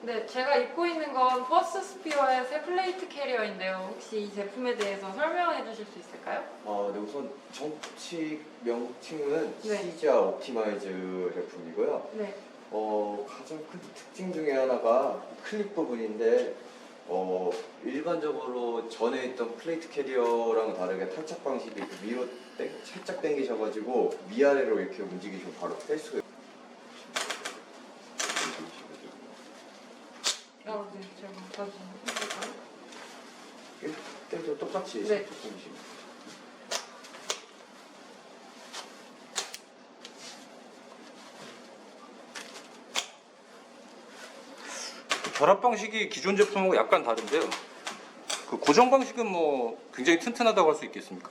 네, 제가 입고 있는 건 퍼스트 스피어의 새 플레이트 캐리어인데요. 혹시 이 제품에 대해서 설명해 주실 수 있을까요? 아, 네, 우선 정식 명칭은 네. 시자 옵티마이즈 제품이고요. 네. 어, 가장 큰 특징 중에 하나가 클립 부분인데 어, 일반적으로 전에 있던 플레이트 캐리어랑은 다르게 탈착 방식이 위로 땡, 살짝 당기셔가지고 위아래로 이렇게 움직이시면 바로 뺄 수가 있어요. 아, 네, 제가 다시 해볼까요? 때도 똑같이 네. 살짝 당기시면 결합 방식이 기존 제품하고 약간 다른데요. 그 고정 방식은 뭐 굉장히 튼튼하다고 할 수 있겠습니까?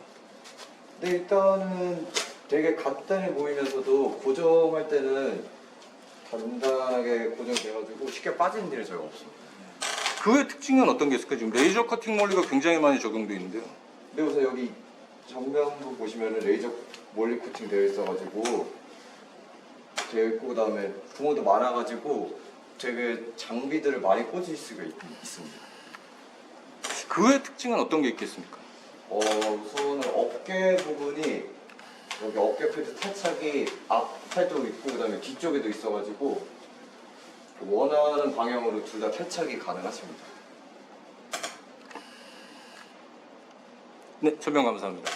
네, 일단은 되게 간단해 보이면서도 고정할 때는 단단하게 고정돼가지고 쉽게 빠지는 일이 저희가 없습니다. 그 외 특징은 어떤 게 있을까요? 지금 레이저 커팅 원리가 굉장히 많이 적용돼 있는데요. 네, 우선 여기 전면부 보시면은 레이저 몰리 코팅 되어 있어가지고 되어 있고 그다음에 구멍도 많아가지고 되게 장비들을 많이 꽂을 수가 있, 있습니다. 그 외 특징은 어떤 게 있겠습니까? 어, 우선은 어깨 부분이 여기 어깨 패드 탈착이 앞 팔도 있고 그다음에 뒤쪽에도 있어가지고 원하는 방향으로 둘 다 탈착이 가능하십니다. 네, 설명 감사합니다.